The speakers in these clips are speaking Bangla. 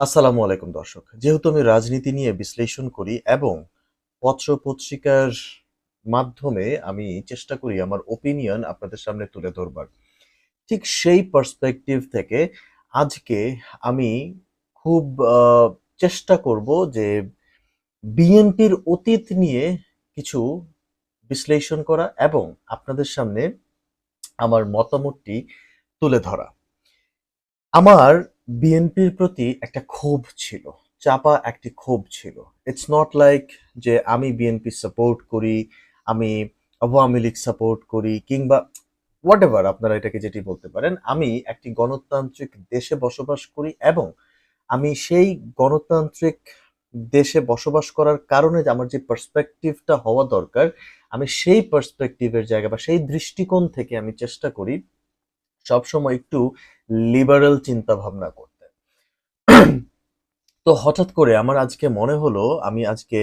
আসসালামু আলাইকুম, দর্শক। যেহেতু আমি রাজনীতি নিয়ে বিশ্লেষণ করি এবং পত্র পত্রিকার মাধ্যমে আমি চেষ্টা করি আমার ওপিনিয়ন আপনাদের সামনে তুলে ধরবার, ঠিক সেই পার্সপেক্টিভ থেকে আজকে আমি খুব চেষ্টা করব যে বিএনপির অতীত নিয়ে কিছু বিশ্লেষণ করা এবং আপনাদের সামনে আমার মতামতটি তুলে ধরা। আমার বিএনপির প্রতি একটা ক্ষোভ ছিল, চাপা একটি ক্ষোভ ছিল। ইটস নট লাইক যে আমি বিএনপি সাপোর্ট করি, আমি আওয়ামী লীগ সাপোর্ট করি কিংবা হোয়াট এভার আপনারা এটাকে যেটি বলতে পারেন, আমি একটি গণতান্ত্রিক দেশে বসবাস করি এবং আমি সেই গণতান্ত্রিক দেশে বসবাস করার কারণে আমার যে পার্সপেক্টিভটা হওয়া দরকার, আমি সেই পার্সপেক্টিভের জায়গা বা সেই দৃষ্টিকোণ থেকে আমি চেষ্টা করি সবসময় একটু লিবারেল চিন্তা ভাবনা করতে তো হঠাৎ করে আমার আজকে মনে হলো, আমি আজকে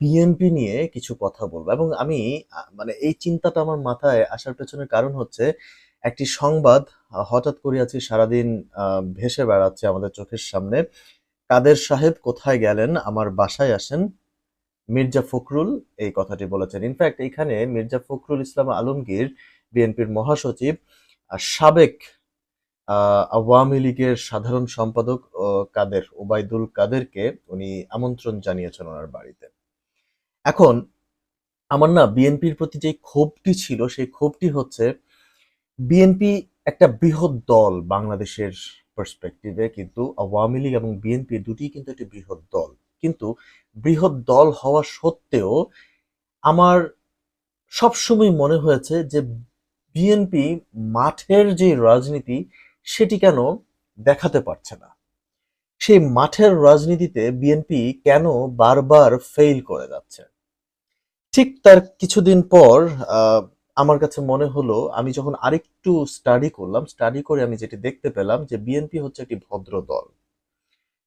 বিএনপি নিয়ে কিছু কথা বলব এবং আমি মানে এই চিন্তাটা আমার মাথায় আসার পেছনের কারণ হচ্ছে, একটি সংবাদ হঠাৎ করে আজকে সারাদিন ভেসে বেড়াচ্ছে আমাদের চোখের সামনে। কাদের সাহেব কোথায় গেলেন? আমার বাসায় আসেন মির্জা ফখরুল, এই কথাটি বলেছেন। ইনফ্যাক্ট এখানে মির্জা ফখরুল ইসলাম আলমগীর বিএনপির মহাসচিব সাবেক আওয়ামী লীগের সাধারণ সম্পাদক কাদের, ওবায়দুল কাদেরকে উনি আমন্ত্রণ জানিয়েছেন ওনার বাড়িতে। এখন আমার না বিএনপির প্রতি যে ক্ষোভটি ছিল, সেই ক্ষোভটি হচ্ছে বিএনপি একটা বৃহৎ দল বাংলাদেশের পার্সপেক্টিভে কিন্তু আওয়ামী লীগ এবং বিএনপি দুটি কিন্তু একটি বৃহৎ দল। কিন্তু বৃহৎ দল হওয়া সত্ত্বেও আমার সবসময় মনে হয়েছে যে বিএনপি মাঠের যে রাজনীতি, সেটি কেন দেখাতে পারছে না? সেই মাঠের রাজনীতিতে বিএনপি কেন বারবার ফেল করে যাচ্ছে? ঠিক তার কিছুদিন পর আমার কাছে মনে হলো, আমি যখন আরেকটু স্টাডি করলাম স্টাডি করে আমি যেটি দেখতে পেলাম যে বিএনপি হচ্ছে একটি ভদ্র দল।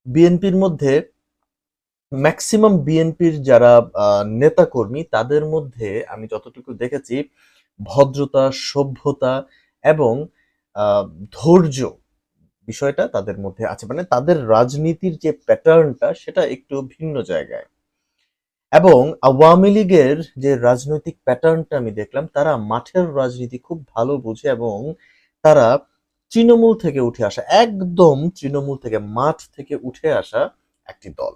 বিএনপির মধ্যে ম্যাক্সিমাম বিএনপির যারা নেতাকর্মী, তাদের মধ্যে আমি যতটুকু দেখেছি ভদ্রতা, সভ্যতা এবং ধৈর্য বিষয়টা তাদের মধ্যে আছে। মানে তাদের রাজনীতির যে প্যাটার্নটা সেটা একটু ভিন্ন জায়গায়। এবং আওয়ামী লীগের যে রাজনৈতিক প্যাটার্নটা আমি দেখলাম, তারা মাঠের রাজনীতি খুব ভালো বুঝে এবং তারা তৃণমূল থেকে উঠে আসা, একদম তৃণমূল থেকে মাঠ থেকে উঠে আসা একটি দল।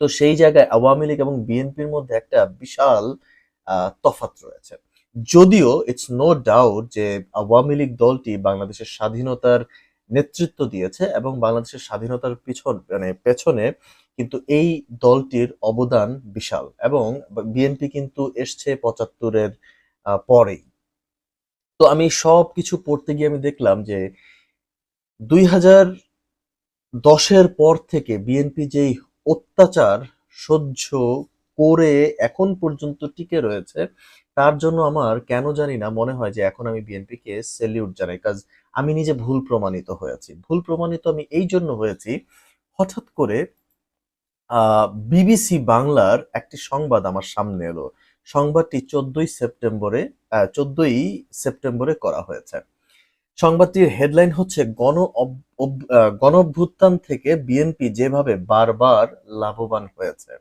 তো সেই জায়গায় আওয়ামী লীগ এবং বিএনপির মধ্যে একটা বিশাল তফাৎ রয়েছে। যদিও ইটস নো ডাউট যে আওয়ামী লীগ দলটি বাংলাদেশের স্বাধীনতার নেতৃত্ব দিয়েছে এবং বাংলাদেশের স্বাধীনতার পিছন মানে পেছনে কিন্তু এই দলটির অবদান বিশাল এবং বিএনপি কিন্তু এসছে পঁচাত্তরের পরেই। তো আমি সব কিছু পড়তে গিয়ে আমি দেখলাম যে দুই হাজার দশের পর থেকে বিএনপি যেই অত্যাচার সহ্য করে এখন পর্যন্ত টিকে রয়েছে তার জন্য আমার কেন জানি না মনে হয় যে এখন আমি বিএনপিকে সেলিউট জানাই কাজ আমি নিজে ভুল প্রমাণিত হয়েছি। ভুল প্রমাণিত আমি এই জন্য হয়েছি, হঠাৎ করে বিবিসি বাংলার একটি সংবাদ আমার সামনে এলো। সংবাদটি চোদ্দই সেপ্টেম্বরে চোদ্দই সেপ্টেম্বরে করা হয়েছে। সংবাদটির হেডলাইন হচ্ছে, গণ গণ থেকে বিএনপি যেভাবে বারবার লাভবান হয়েছে।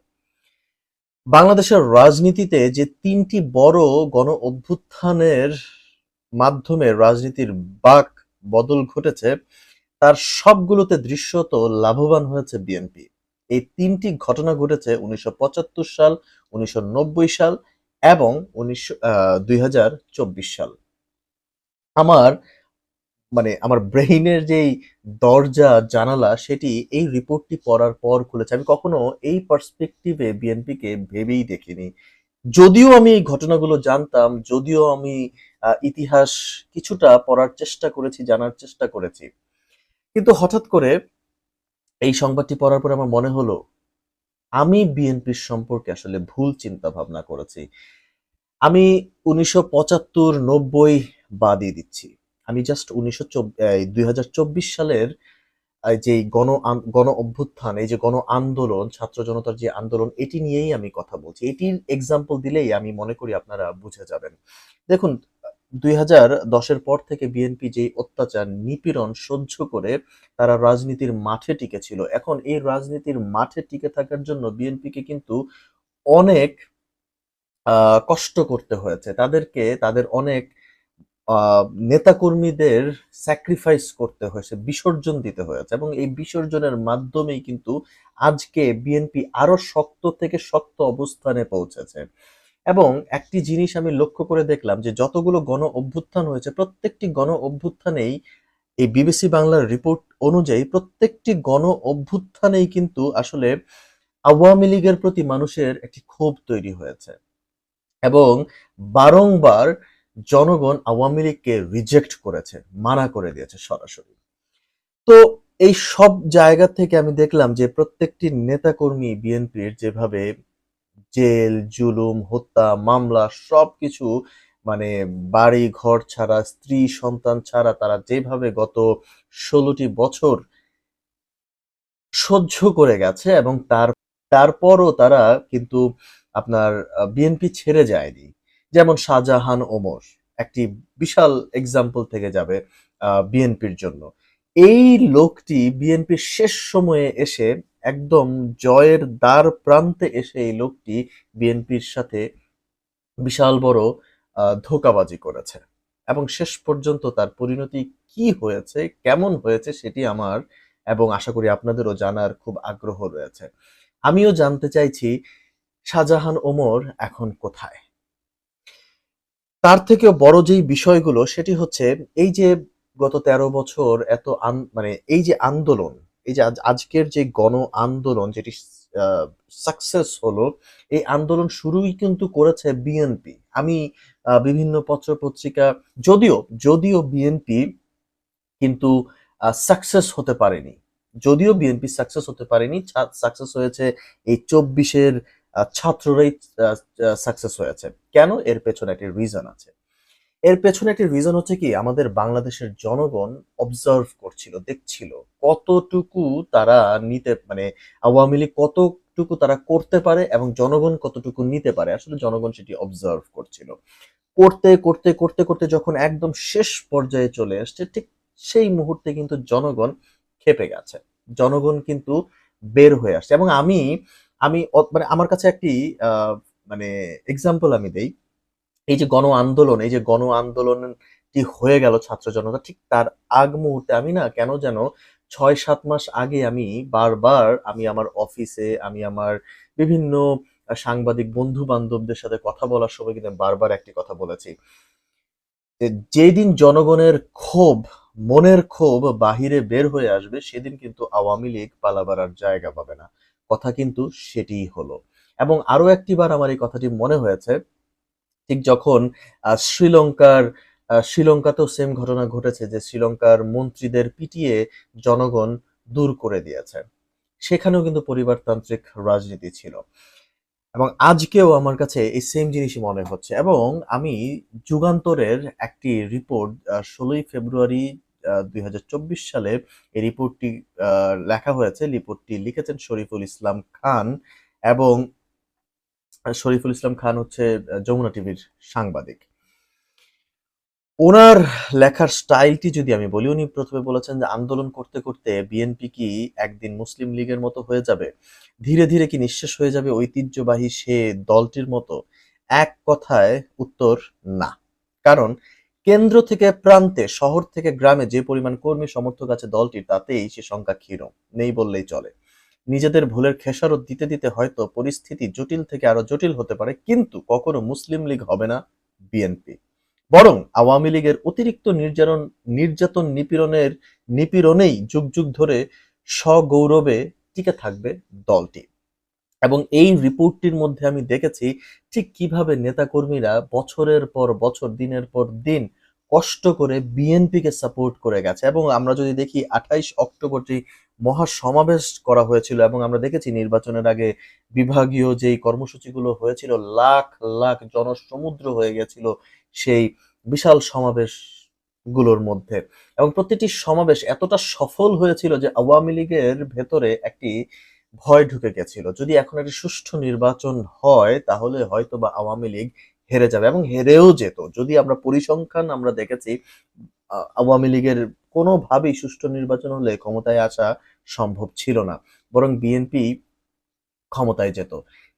বাংলাদেশের রাজনীতিতে যে তিনটি বড় গণ অভ্যুত্থানের মাধ্যমে রাজনীতির বাক বদল ঘটেছে, তার সবগুলোতে দৃশ্যত লাভবান হয়েছে বিএনপি এই তিনটি ঘটনা ঘটেছে উনিশশো পঁচাত্তর সাল, উনিশশো নব্বই সাল এবং উনিশশো সাল। আমার মানে আমার ব্রেইনের যেই দরজা, জানালা, সেটি এই রিপোর্টটি পড়ার পর খুলেছে। আমি কখনো এই পার্সপেক্টিভে বিএনপিকে ভেবেই দেখিনি। যদিও আমি এই ঘটনাগুলো জানতাম, যদিও আমি ইতিহাস কিছুটা পড়ার চেষ্টা করেছি, জানার চেষ্টা করেছি। কিন্তু হঠাৎ করে এই সংবাদটি পড়ার পর আমার মনে হলো, আমি বিএনপির সম্পর্কে আসলে ভুল চিন্তা ভাবনা করেছি। আমি উনিশশো পঁচাত্তর নব্বই বাদই দিচ্ছি। আমি জাস্ট উনিশশো দুই সালের যে গণ গণ অভ্যুত্থান, এই যে গণ আন্দোলন, ছাত্র জনতার যে আন্দোলন, এটি নিয়েই আমি কথা বলছি। এটির এক্সাম্পল দিলেই আমি মনে করি আপনারা বুঝে যাবেন। দেখুন, দুই হাজার দশের পর থেকে বিএনপি যে অত্যাচার, নিপীড়ন সহ্য করে তারা রাজনীতির মাঠে টিকে ছিল এখন এই রাজনীতির মাঠে টিকে থাকার জন্য বিএনপিকে কিন্তু অনেক কষ্ট করতে হয়েছে। তাদেরকে, তাদের অনেক নেতাকর্মীদের স্যাক্রিফাইস করতে হয়েছে, বিসর্জন দিতে হয়েছে এবং এই বিসর্জনের মাধ্যমেই কিন্তু আজকে বিএনপি আরও শক্ত থেকে শক্ত অবস্থানে পৌঁছেছে। এবং একটি জিনিস আমি লক্ষ্য করে দেখলাম যে যতগুলো গণ অভ্যুত্থান হয়েছে, প্রত্যেকটি গণ অভ্যুত্থানেই এই বিবিসি বাংলার রিপোর্ট অনুযায়ী প্রত্যেকটি গণ অভ্যুত্থানেই কিন্তু আসলে আওয়ামী লীগের প্রতি মানুষের একটি ক্ষোভ তৈরি হয়েছে। এবং বারংবার জনগণ আওয়ামী লীগকে রিজেক্ট করেছে, মানা করে দিয়েছে সরাসরি। তো এই সব জায়গা থেকে আমি দেখলাম যে প্রত্যেকটি নেতাকর্মী বিএনপির যেভাবে জেল, জুলুম, হত্যা, মামলা সবকিছু মানে বাড়ি ঘর ছাড়া, স্ত্রী, সন্তান ছাড়া তারা যেভাবে গত ষোলোটি বছর সহ্য করে গেছে এবং তার, তারপরও তারা কিন্তু আপনার বিএনপি ছেড়ে যায়নি। যেমন শাহজাহান ওমর, একটি বিশাল এক্সাম্পল থেকে যাবে বিএনপির জন্য। এই লোকটি বিএনপির শেষ সময়ে এসে একদম জয়ের দ্বার প্রান্তে এসে এই লোকটি বিএনপির সাথে বিশাল বড় ধোঁকাবাজি করেছে। এবং শেষ পর্যন্ত তার পরিণতি কি হয়েছে, কেমন হয়েছে সেটি আমার এবং আশা করি আপনাদেরও জানার খুব আগ্রহ রয়েছে। আমিও জানতে চাইছি, শাহজাহান ওমর এখন কোথায়? তার থেকেও বড় যেই বিষয়গুলো, সেটি হচ্ছে এই যে গত তেরো বছর এত মানে এই যে আন্দোলন, এই যে আজ- আজকের যে গণ আন্দোলন যেটি সাকসেস হলো, এই আন্দোলন শুরুই কিন্তু করেছে বিএনপি আমি বিভিন্ন পত্র পত্রিকা যদিও যদিও বিএনপি কিন্তু সাকসেস হতে পারেনি। যদিও বিএনপি সাকসেস হতে পারেনি সাকসেস হয়েছে এই চব্বিশের ছাত্ররাই সাকসেস হয়েছে কেন? এর পেছনে একটি রিজন আছে। এর পেছনে একটি রিজন হচ্ছে কি? আমাদের বাংলাদেশের জনগণ অবজার্ভ করছিল, দেখছিল কতটুকু তারা নিতে মানে আওয়ামী লীগ কতটুকু তারা করতে পারে এবং জনগণ কতটুকু নিতে পারে। আসলে জনগণ সেটি অবজার্ভ করছিল। করতে করতে করতে করতে যখন একদম শেষ পর্যায়ে চলে আসছে, ঠিক সেই মুহূর্তে কিন্তু জনগণ খেপে গেছে। জনগণ কিন্তু বের হয়ে আসছে। এবং আমি আমি মানে আমার কাছে একটি মানে এক্সাম্পল আমি দেই। এই যে গণ আন্দোলন, এই যে গণ আন্দোলনটি হয়ে গেল ছাত্র জনতা, ঠিক তার আগ মুহূর্তে আমি না কেন যেন ছয় সাত মাস আগে আমি বারবার আমি আমার অফিসে, আমি আমার বিভিন্ন সাংবাদিক বন্ধু বান্ধবদের সাথে কথা বলার সময় কিন্তু বারবার একটি কথা বলেছি। যেদিন জনগণের ক্ষোভ, মনের ক্ষোভ বাহিরে বের হয়ে আসবে, সেদিন কিন্তু আওয়ামী লীগ পালাবার আর জায়গা পাবে না। কথা কিন্তু সেটিই হলো। এবং আরও একটিবার আমার এই কথাটি মনে হয়েছে, ঠিক যখন শ্রীলঙ্কার শ্রীলঙ্কাতেও সেম ঘটনা ঘটেছে যে শ্রীলঙ্কার মন্ত্রীদের পিটিয়ে জনগণ দূর করে দিয়েছে। সেখানেও কিন্তু পরিবারতান্ত্রিক রাজনীতি ছিল। এবং আজকেও আমার কাছে এই সেম জিনিসই মনে হচ্ছে। এবং আমি যুগান্তরের একটি রিপোর্ট ষোলোই ফেব্রুয়ারি দুই হাজার চব্বিশ সালে এই রিপোর্টটি লেখা হয়েছে। রিপোর্টটি লিখেছেন শরীফুল ইসলাম খান এবং শরীফুল ইসলাম খান হচ্ছে যমুনা টিভির সাংবাদিক। ওনার লেখার স্টাইলটি যদি আমি বলি, উনি প্রথমে বলেছেন যে আন্দোলন করতে করতে বিএনপি কি একদিন মুসলিম লীগের মতো হয়ে যাবে? ধীরে ধীরে কি নিঃশেষ হয়ে যাবে ঐতিহ্যবাহী সে দলটির মতো? এক কথায় উত্তর না। কারণ কেন্দ্র থেকে প্রান্তে, শহর থেকে গ্রামে যে পরিমাণ কর্মী, সমর্থক আছে দলটির, তাতেই সে সংখ্যা ক্ষীণ। নেই বললেই চলে। নিজেদের ভুলের খেসারত দিতে দিতে হয়তো পরিস্থিতি জটিল থেকে আরও জটিল হতে পারে, কিন্তু কখনো মুসলিম লীগ হবে না বিএনপি। বরং আওয়ামী লীগের অতিরিক্ত নির্যাতন নির্যাতন নিপীড়নের, নিপীড়নেই যুগ যুগ ধরে সগৌরবে টিকে থাকবে দলটি। এবং এই রিপোর্টটির মধ্যে আমি দেখেছি ঠিক কীভাবে নেতাকর্মীরা বছরের পর বছর, দিনের পর দিন কষ্ট করে বিএনপিকে সাপোর্ট করে গেছে এবং আমরা যদি দেখি আঠাইশ অক্টোবর যে মহা সমাবেশ করা হয়েছিল এবং আমরা দেখেছি নির্বাচনের আগে বিভাগীয় যেই কর্মসূচিগুলো হয়েছিল, লাখ লাখ জনসমুদ্র হয়ে গেছিল সেই বিশাল সমাবেশগুলোর মধ্যে এবং প্রতিটি সমাবেশ এতটা সফল হয়েছিল যে আওয়ামী লীগের ভেতরে একটি ভয় ঢুকে গেছিল। যদি এখন একটি সুষ্ঠু নির্বাচন হয়, তাহলে হয়তো বা আওয়ামী লীগ হেরে যাবে এবং হেরেও যেত। যদি আমরা পরিসংখ্যান আমরা দেখেছি আওয়ামী লীগের কোনোভাবেই সুষ্ঠু নির্বাচন হলে ক্ষমতায় আসা সম্ভব ছিল না, বরং বিএনপি ক্ষমতায় যেত।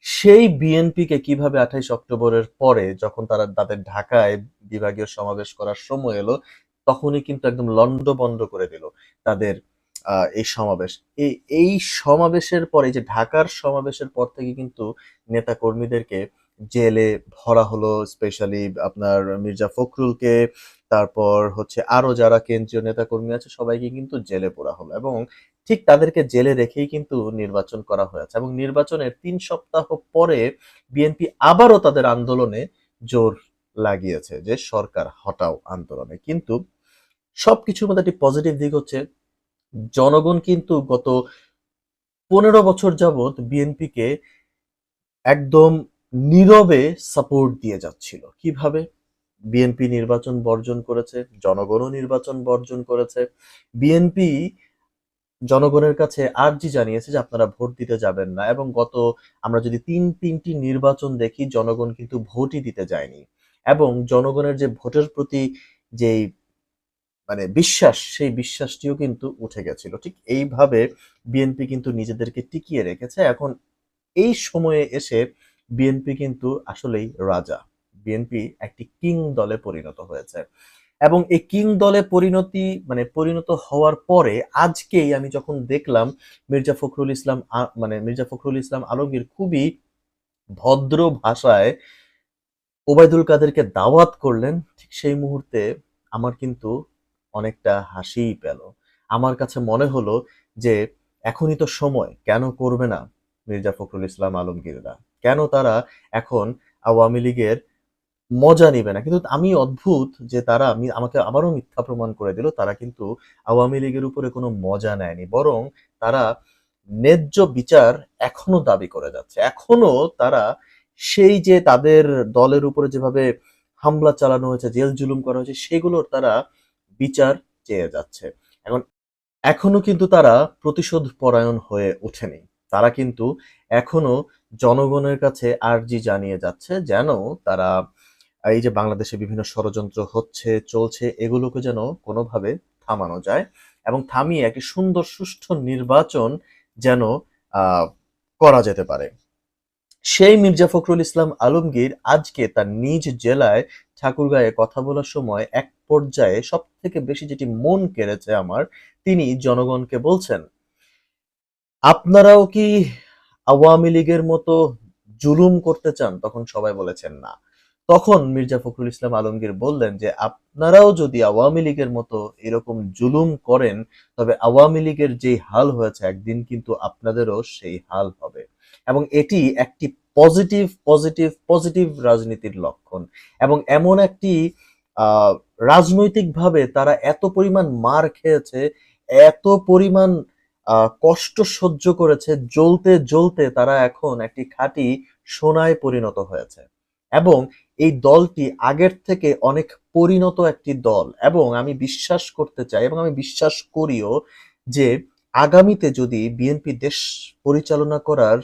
সেই বিএনপিকে কীভাবে আঠাইশ অক্টোবরের পরে যখন তারা তাদের ঢাকায় বিভাগীয় সমাবেশ করার সময় এলো, তখনই কিন্তু একদম লন্ডবন্ড করে দিল তাদের এই সমাবেশ। এই এই সমাবেশের পরে যে ঢাকার সমাবেশের পর থেকে কিন্তু নেতা কর্মীদেরকে জেলে ভরা হলো স্পেশালি আপনার মির্জা ফখরুলকে, তারপর হচ্ছে আরও যারা কেন্দ্রীয় নেতা কর্মী আছে, সবাইকে কিন্তু জেলে পোড়া হলো এবং ঠিক তাদেরকে জেলে রেখেই কিন্তু নির্বাচন করা হয়েছে এবং নির্বাচনের তিন সপ্তাহ পরে বিএনপি আবারও তাদের আন্দোলনে জোর লাগিয়েছে যে সরকার হটাও আন্দোলনে। কিন্তু সবকিছুর মধ্যে একটি পজিটিভ দিক হচ্ছে জনগণ কিন্তু গত পনেরো বছর যাবৎ বিএনপিকে একদম নীরবে সাপোর্ট দিয়ে যাচ্ছিল। কীভাবে? বিএনপি নির্বাচন বর্জন করেছে, জনগণও নির্বাচন বর্জন করেছে। বিএনপি জনগণের কাছে আর্জি জানিয়েছে যে আপনারা ভোট দিতে যাবেন না এবং গত আমরা যদি তিন তিনটি নির্বাচন দেখি, জনগণ কিন্তু ভোটই দিতে যায়নি। এবং জনগণের যে ভোটের প্রতি যেই মানে বিশ্বাস, সেই বিশ্বাসটিও কিন্তু উঠে গেছিল। ঠিক এইভাবে বিএনপি কিন্তু নিজেদেরকে টিকিয়ে রেখেছে। এখন এই সময়ে এসে বিএনপি কিন্তু আসলেই রাজা। বিএনপি একটি কিং দলে পরিণত হয়েছে। এবং এই কিং দলে পরিণতি মানে পরিণত হওয়ার পরে আজকেই আমি যখন দেখলাম মির্জা ফখরুল ইসলাম মানে মির্জা ফখরুল ইসলাম আলমগীর খুবই ভদ্র ভাষায় ওবায়দুল কাদেরকে দাওয়াত করলেন, ঠিক সেই মুহূর্তে আমার কিন্তু অনেকটা হাসিই পেল। আমার কাছে মনে হলো যে, এখনই তো সময়, কেন করবে না মির্জা ফখরুল ইসলাম আলমগীররা? কেন তারা এখন আওয়ামী লীগের মজা নিবে না? কিন্তু আমি অদ্ভুত যে তারা আমি আমাকে আবারও মিথ্যা প্রমাণ করে দিল, তারা কিন্তু আওয়ামী লীগের উপরে কোনো মজা নেয়নি। বরং তারা ন্যায্য বিচার এখনও দাবি করে যাচ্ছে। এখনও তারা সেই যে তাদের দলের উপরে যেভাবে হামলা চালানো হয়েছে, জেল জুলুম করা হয়েছে, সেগুলোর তারা বিচার চেয়ে যাচ্ছে। এখন, এখনও কিন্তু তারা প্রতিশোধ পরায়ণ হয়ে ওঠেনি। তারা কিন্তু এখনও জনগণের কাছে আর্জি জানিয়ে যাচ্ছে যেন তারা এই যে বাংলাদেশে বিভিন্ন ষড়যন্ত্র হচ্ছে, চলছে, এগুলোকে যেন কোনোভাবে থামানো যায় এবং থামিয়ে একটি সুন্দর, সুষ্ঠু নির্বাচন যেন করা যেতে পারে। সেই মির্জা ফখরুল ইসলাম আলমগীর আজকে তার নিজ জেলায় ঠাকুরগাঁয়ে কথা বলার সময় এক পর্যায়ে সব থেকে বেশি যেটি মন কেড়েছে আমার, তিনি জনগণকে বলছেন, আপনারাও কি আওয়ামী লীগের মতো জুলুম করতে চান? তখন সবাই বলেছেন, না। তখন মির্জা ফখরুল ইসলাম আলমগীর বললেন যে, আপনারাও যদি আওয়ামী লীগের মতো এরকম জুলুম করেন, তবে আওয়ামী লীগের যেই হাল হয়েছে, একদিন কিন্তু আপনাদেরও সেই হাল হবে। এবং এটি একটি পজিটিভ পজিটিভ পজিটিভ রাজনীতির লক্ষণ। এবং এমন একটি রাজনৈতিকভাবে তারা এত পরিমাণ মার খেয়েছে, এত পরিমাণ কষ্ট সহ্য করেছে, জ্বলতে জ্বলতে তারা এখন একটি খাঁটি সোনায় পরিণত হয়েছে। এবং এই দলটি আগের থেকে অনেক পরিণত একটি দল। এবং আমি বিশ্বাস করতে চাই, এবং আমি বিশ্বাস করিও যে আগামীতে যদি বিএনপি দেশ পরিচালনা করার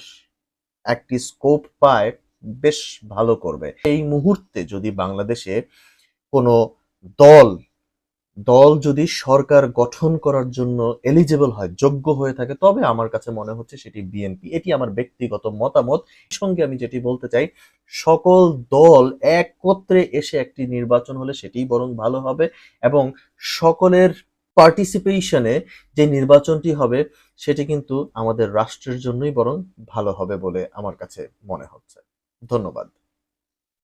একটি স্কোপ পায়, বেশ ভালো করবে। এই মুহূর্তে যদি বাংলাদেশে কোনো দল দল যদি সরকার গঠন করার জন্য এলিজেবল হয়, যোগ্য হয়ে থাকে, তবে আমার কাছে মনে হচ্ছে সেটি বিএনপি এটি আমার ব্যক্তিগত মতামত। সঙ্গে আমি যেটি বলতে চাই, সকল দল একত্রে এসে একটি নির্বাচন হলে সেটি বরং ভালো হবে এবং সকলের পার্টিসিপেশনে যে নির্বাচনটি হবে, সেটি কিন্তু আমাদের রাষ্ট্রের জন্যই বরং ভালো হবে বলে আমার কাছে মনে হচ্ছে। ধন্যবাদ।